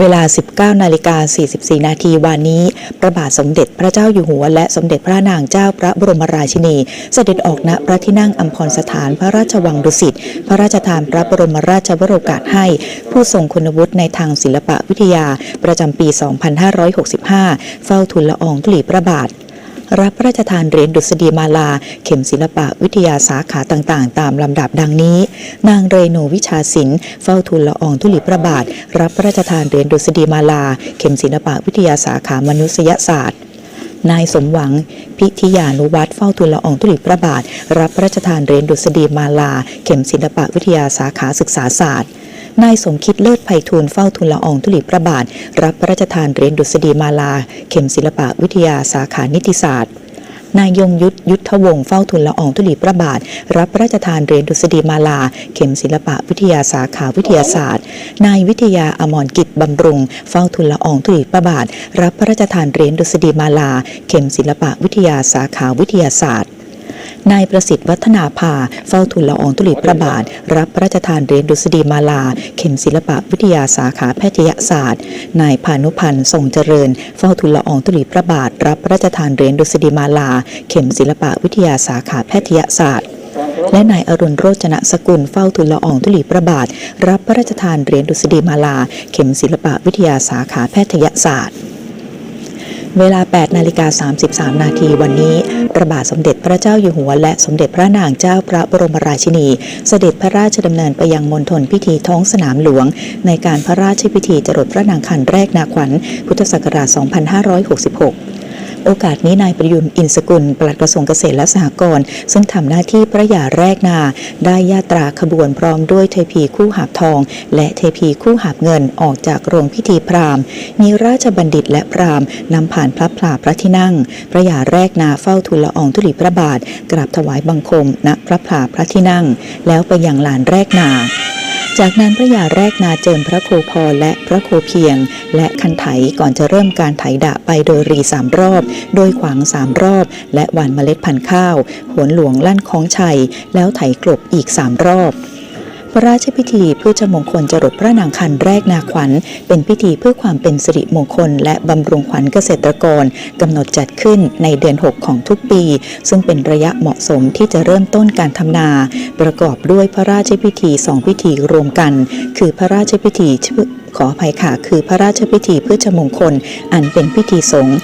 เวลา 19นาฬิกา44 นาทีวันนี้ พระบาทสมเด็จพระเจ้าอยู่หัว และสมเด็จพระนางเจ้าพระบรมราชินี เสด็จออกณพระที่นั่งอัมพรสถานพระราชวังดุสิต พระราชทานพระบรมราชวโรกาสให้ ผู้ทรงคุณวุฒิในทางศิลปวิทยา ประจำปี 2565 เฝ้าทูลละอองธุลีพระบาท รับพระราชทานเหรียญดุษฎีมาลา เข็มศิลปะวิทยาสาขาต่างๆ ตามลำดับดังนี้ นางเรโนวิชาศิลป์เฝ้าทูลละอองธุลีพระบาท รับพระราชทานเหรียญดุษฎีมาลา เข็มศิลปะวิทยาสาขามนุษยศาสตร์นายสมหวัง พิธิยานุวัตรเฝ้าทูลละอองธุลีพระบาท รับพระราชทานเหรียญดุษฎีมาลา เข็มศิลปะวิทยาสาขาศึกษาศาสตร์ นายสมคิดเลิศไพฑูรย์เฝ้าทูลละอองธุลีพระบาท รับพระราชทานเหรียญดุษฎีมาลา เข็มศิลปะวิทยาสาขานิติศาสตร์นายยงยุทธยุทธวงศ์เฝ้าทุนละอองธุลีพระบาท รับพระราชทานเหรียญดุษฎีมาลา เข็มศิลปะวิทยาสาขาวิทยาศาสตร์ นายวิทยาอมรกิจบำรุง เฝ้าทุนละอองธุลีพระบาท รับพระราชทานเหรียญดุษฎีมาลา เข็มศิลปะวิทยาสาขาวิทยาศาสตร์ นายประสิทธิ์วัฒนาภาเฝ้าทุนละอองธุลีพระบาท รับพระราชทานเหรียญดุษฎีมาลา เข็มศิลปะวิทยาสาขาแพทยศาสตร์ นายพานุพันธ์ทรงเจริญ เฝ้าทุนละอองธุลีพระบาท รับพระราชทานเหรียญดุษฎีมาลา เข็มศิลปะวิทยาสาขาแพทยศาสตร์และนายอรุณโรจนสกุลเฝ้าทุนละอองธุลีพระบาท รับพระราชทานเหรียญดุษฎีมาลา เข็มศิลปะวิทยาสาขาแพทยศาสตร์ เวลา 8 นาฬิกา 33 นาทีวันนี้ประบาทสมเด็จพระเจ้าอยู่หัว และสมเด็จพระนางเจ้าพระบรมราชินี เสด็จพระราชดำเนินไปยังมณฑลพิธีท้องสนามหลวง ในการพระราชพิธีจรดพระนางคันแรกนาขวัญ พุทธศักราช 2566 โอกาสนี้นายประยุนอินสกุลปลัดกระทรวงเกษตรและสหกรณ์ซึ่งทำหน้าที่พระยาแรกนา ได้ยาตราขบวนพร้อมด้วยเทพีคู่หาบทอง และเทพีคู่หาบเงินออกจากโรงพิธีพราหมณ์ มีราชบัณฑิตและพราหมณ์นำผ่านพระพลาพระที่นั่ง พระยาแรกนาเฝ้าทูลละอองธุลีพระบาท กราบถวายบังคมณพระพลาพระที่นั่ง แล้วไปยังลานแรกนา จากนั้นพระยาแรกนาเจิมพระโคพรและพระโคเพียง และคันไถก่อนจะเริ่มการไถดะไปโดยรีสามรอบ โดยขวางสามรอบ และหว่านเมล็ดพันธุ์ข้าว หวนหลวงลั่นคล้องชัย แล้วไถกลบอีกสามรอบ ระราชพิธีเพื่อจมงคลจรดพระนางคันแรกนาขวัญ เป็นพิธีเพื่อความเป็นสิริมงคล และบำรุงขวัญเกษตรกรกำหนดจัดขึ้นในเดือน 6 ของทุกปี ซึ่งเป็นระยะเหมาะสมที่จะเริ่มต้นการทำนา ประกอบด้วยพระราชพิธีสองพิธีรวมกัน คือพระราชพิธีขออภัยค่ะคือพระราชพิธีเพื่อจมงคล อันเป็นพิธีสงฆ์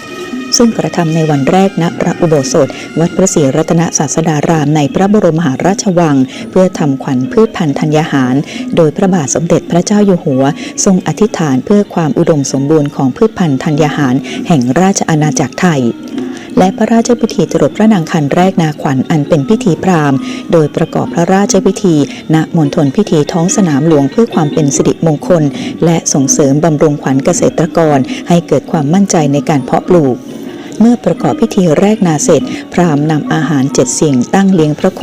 ซึ่งกระทำในวันแรกณพระอุโบสถ วัดพระศรีรัตนศาสดารามในพระบรมมหาราชวัง เพื่อทำขวัญพืชพันธุ์ธัญญาหาร โดยพระบาทสมเด็จพระเจ้าอยู่หัว ทรงอธิษฐานเพื่อความอุดมสมบูรณ์ของพืชพันธุ์ธัญญาหาร แห่งราชอาณาจักรไทยและพระราชพิธีจรดพระนางคันแรกนาขวัญอันเป็นพิธีพราหมณ์ โดยประกอบพระราชพิธี ณมณฑลพิธีท้องสนามหลวงเพื่อความเป็นสิริมงคล และส่งเสริมบำรุงขวัญเกษตรกร ให้เกิดความมั่นใจในการเพาะปลูก เมื่อประกอบพิธีแรกนาเสร็จ พราหมณ์นำอาหารเจ็ดสิ่งตั้งเลี้ยงพระโค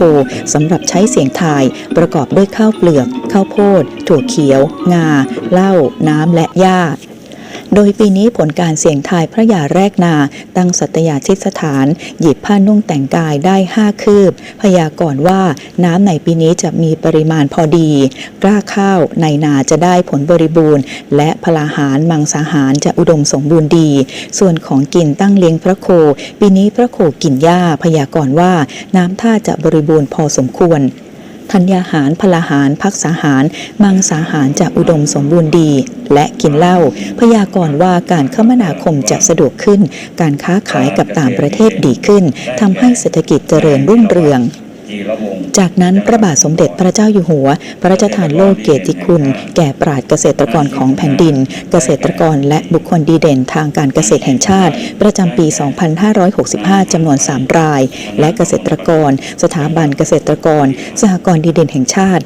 สำหรับใช้เสียงทาย ประกอบด้วยข้าวเปลือก ข้าวโพด ถั่วเขียว งา เหล้า น้ำและหญ้า โดยปีนี้ผลการเสี่ยงทายพระยาแรกนา ตั้งสัตยาธิสถาน หยิบผ้านุ่งแต่งกายได้ห้าคืบ พยากรณ์ว่าน้ำในปีนี้จะมีปริมาณพอดี กล้าข้าวในนาจะได้ผลบริบูรณ์ และพลาหารมังสาหารจะอุดมสมบูรณ์ดี ส่วนของกินตั้งเลี้ยงพระโค ปีนี้พระโคกินหญ้าพยากรณ์ว่าน้ำท่าจะบริบูรณ์พอสมควร ธัญญาหารพลาหารพักสาหาร มังสาหารจะอุดมสมบูรณ์ดี และกินเหล้าพยากรณ์ว่าการคมนาคมจะสะดวกขึ้น การค้าขายกับต่างประเทศดีขึ้นทำให้เศรษฐกิจเจริญรุ่งเรืองจากนั้นพระบาทสมเด็จ พระเจ้าอยู่หัว พระราชทานโลกเกียรติคุณ แก่ปราชญ์เกษตรกรของแผ่นดิน เกษตรกรและบุคคลดีเด่นทางการเกษตรแห่งชาติ ประจำปี 2565 จำนวน 3 ราย และเกษตรกร สถาบันเกษตรกร สหกรณ์ดีเด่นแห่งชาติ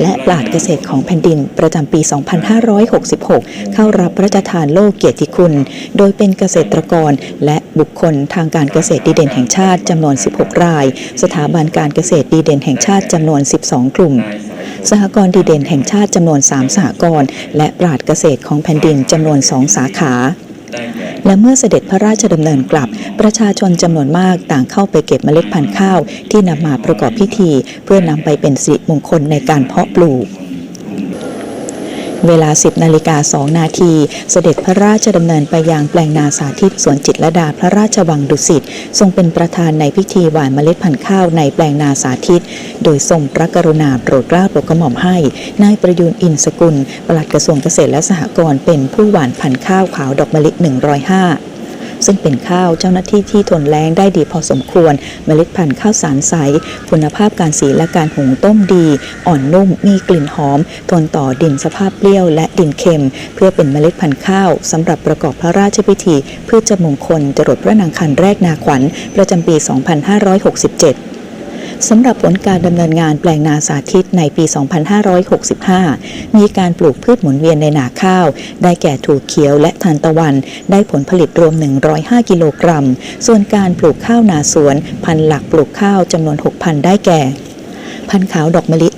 และปราชญ์เกษตรของแผ่นดิน ประจำปี 2566 เข้ารับพระราชทานโลกเกียรติคุณ โดยเป็นเกษตรกรและบุคคลทางการเกษตรดีเด่นแห่งชาติจำนวน 16 ราย สถาบันการเกษตรดีเด่นแห่งชาติจำนวน 12กลุ่ม สหกรณ์ดีเด่นแห่งชาติจำนวน 3 สหกรณ์และปราดเกษตรของแผ่นดินจำนวน 2 สาขาและเมื่อเสด็จพระราชดำเนินกลับ ประชาชนจำนวนมากต่างเข้าไปเก็บเมล็ดพันธุ์ข้าวที่นำมาประกอบพิธี เพื่อนำไปเป็นสิริมงคลในการเพาะปลูก เวลา 10นาฬิกา2นาทีเสด็จพระราชดำเนินไปยังแปลงนาสาธิตสวนจิตรดาพระราชวังดุสิตทรงเป็นประธานในพิธีหว่านเมล็ดพันธุ์ข้าวในแปลงนาสาธิต โดยทรงพระกรุณาโปรดเกล้าโปรดกระหม่อมให้นายประยูนอินสกุลปลัดกระทรวงเกษตรและสหกรณ์เป็นผู้หว่านพันธุ์ข้าวขาวดอกมะลิ105 ซึ่งเป็นข้าวเจ้าหน้าที่ที่ทนแล้งได้ดีพอสมควร เมล็ดพันธุ์ข้าวสารใส คุณภาพการสีและการหุงต้มดี อ่อนนุ่มมีกลิ่นหอม ทนต่อดินสภาพเปรี้ยวและดินเค็ม เพื่อเป็นเมล็ดพันธุ์ข้าวสำหรับประกอบพระราชพิธี เพื่อจะมงคลจรดพระนางคันแรกนาขวัญ ประจำปี 2567 สำหรับผลการดำเนินงานแปลงนาสาธิตในปี 2565 มีการปลูกพืชหมุนเวียนในนาข้าว ได้แก่ถั่วเขียวและทานตะวัน ได้ผลผลิตรวม 105 กิโลกรัม ส่วนการปลูกข้าวนาสวน พันหลักปลูกข้าวจำนวน 6,000 ได้แก่ พันขาวดอกมะลิ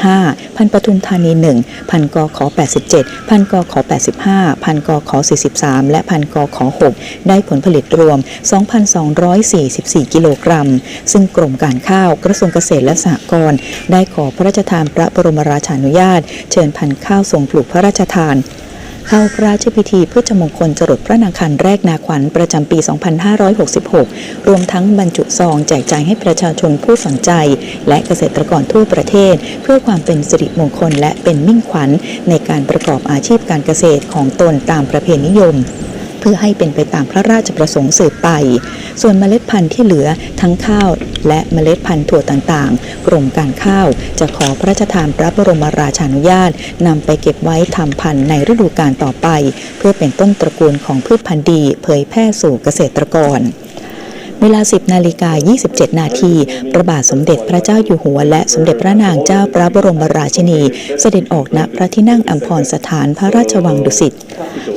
105 พันปทุมธานี 1 พันกอขอ87 พันกอขอ85 พันกอขอ43 และพันกอขอ6ได้ผลผลิตรวม 2,244 กิโลกรัม ซึ่งกรมการข้าวกระทรวงเกษตรและสหกรณ์ได้ขอพระราชทานพระบรมราชานุญาต เชิญพันข้าวทรงปลูกพระราชทาน เข้าพระราชพิธีเพื่อจะมงคลจรดพระนางคันแรกนาขวัญประจำปี 2566 รวมทั้งบรรจุซองแจกจ่ายให้ประชาชนผู้สนใจ และเกษตรกรทั่วประเทศ เพื่อความเป็นสิริมงคลและเป็นมิ่งขวัญในการประกอบอาชีพการเกษตรของตนตามประเพณีนิยม เพื่อให้เป็นไปตามพระราชประสงค์สืบไป ส่วนเมล็ดพันธุ์ที่เหลือทั้งข้าวและเมล็ดพันธุ์ถั่วต่างๆ กรมการข้าวจะขอพระราชทานพระบรมราชานุญาตนำไปเก็บไว้ทำพันธุ์ในฤดูกาลต่อไป เพื่อเป็นต้นตระกูลของพืชพันธุ์ดี เผยแพร่สู่เกษตรกรเวลา 10 นาฬิกา 27 นาที พระบาทสมเด็จพระเจ้าอยู่หัว และสมเด็จพระนางเจ้าพระบรมราชินี เสด็จออกณพระที่นั่งอัมพรสถานพระราชวังดุสิต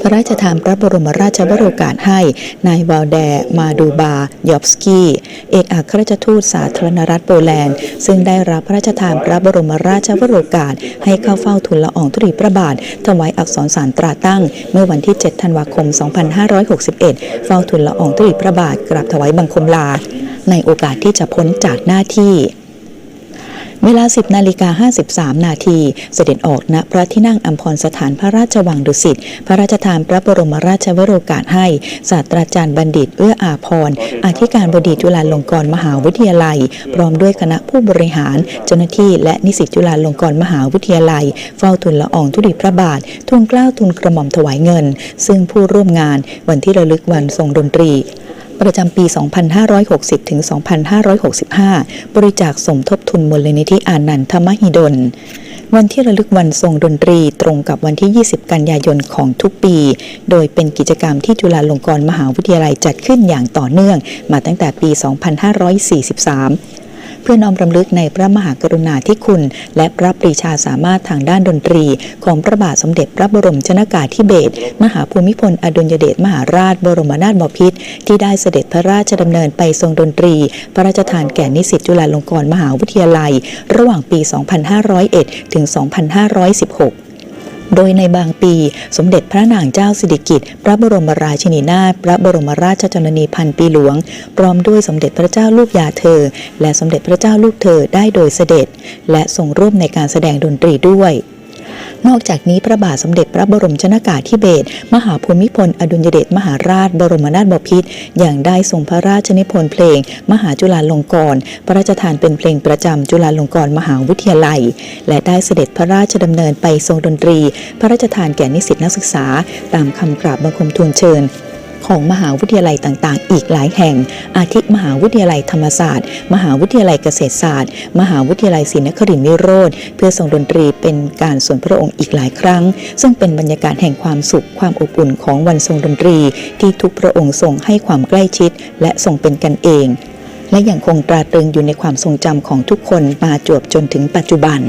พระราชทานพระบรมราชวโรกาสให้นายวาลแด มาดูบายอบสกี้ เอกอัครราชทูตสาธารณรัฐโปแลนด์ ซึ่งได้รับพระราชทานพระบรมราชวโรกาส ให้เข้าเฝ้าทูลละอองธุลีพระบาทถวายอักษรสารตราตั้ง เมื่อวันที่ 7 ธันวาคม 2561 เฝ้าทูลละอองธุลีพระบาทกราบถวายบังคมลา ในโอกาสที่จะพ้นจากหน้าที่ เวลา 10นาฬิกา53 นาทีเสด็จออกณพระที่นั่งอัมพรสถานพระราชวังดุสิต พระราชทานพระบรมราชวโรกาสให้ ศาสตราจารย์บัณฑิตเอื้ออาพรอธิการบดีจุฬาลงกรณ์มหาวิทยาลัย พร้อมด้วยคณะผู้บริหาร เจ้าหน้าที่และนิสิตจุฬาลงกรณ์มหาวิทยาลัย เฝ้าทูลละอองธุลีพระบาททูลเกล้าทูลกระหม่อมถวายเงิน ซึ่งผู้ร่วมงานวันที่ระลึกวันทรงดนตรี ประจำปี 2560 ถึง 2565 บริจาคสมทบทุนมูลนิธิอานันทมหิดล วันที่ระลึกวันทรงดนตรีตรงกับวันที่ 20 กันยายนของทุกปี โดยเป็นกิจกรรมที่จุฬาลงกรณ์มหาวิทยาลัยจัดขึ้นอย่างต่อเนื่องมาตั้งแต่ปี 2543 เพื่อน้อมรำลึกในพระมหากรุณาธิคุณ และพระปรีชาสามารถทางด้านดนตรี ของพระบาทสมเด็จพระบรมชนากาธิเบศรมหาภูมิพลอดุลยเดชมหาราช บรมนาถบพิตรที่ได้เสด็จพระราชดำเนินไปทรงดนตรี พระราชทานแก่นิสิตจุฬาลงกรณ์มหาวิทยาลัย ระหว่างปี 2501 ถึง 2516 โดยในบางปี สมเด็จพระนางเจ้าสิริกิติ์พระบรมราชินีนาถพระบรมราชชนนีพันปีหลวง พร้อมด้วยสมเด็จพระเจ้าลูกยาเธอ และสมเด็จพระเจ้าลูกเธอได้โดยเสด็จ และทรงร่วมในการแสดงดนตรีด้วย นอกจากนี้พระบาทสมเด็จพระบรมชนากาธิเบศรมหาภูมิพล อดุลยเดชมหาราช บรมนาถบพิตรอย่างได้ทรงพระราชนิพนธ์เพลง มหาจุฬาลงกรณ์พระราชทานเป็นเพลงประจำจุฬาลงกรณ์มหาวิทยาลัย และได้เสด็จพระราชดำเนินไปทรงดนตรี พระราชทานแก่นิสิตนักศึกษา ตามคำกราบบังคมทูลเชิญ ของมหาวิทยาลัยต่างๆ อีกหลายแห่ง อาทิมหาวิทยาลัยธรรมศาสตร์ มหาวิทยาลัยเกษตรศาสตร์ มหาวิทยาลัยศรีนครินทร์วิโรธเพื่อทรงดนตรีเป็นการส่วนพระองค์อีกหลายครั้ง ซึ่งเป็นบรรยากาศแห่งความสุขความอบอุ่นของวันทรงดนตรี ที่ทุกพระองค์ทรงให้ความใกล้ชิด และทรงเป็นกันเอง และยังคงตราตรึงอยู่ในความทรงจำของทุกคนมาจวบจนถึงปัจจุบัน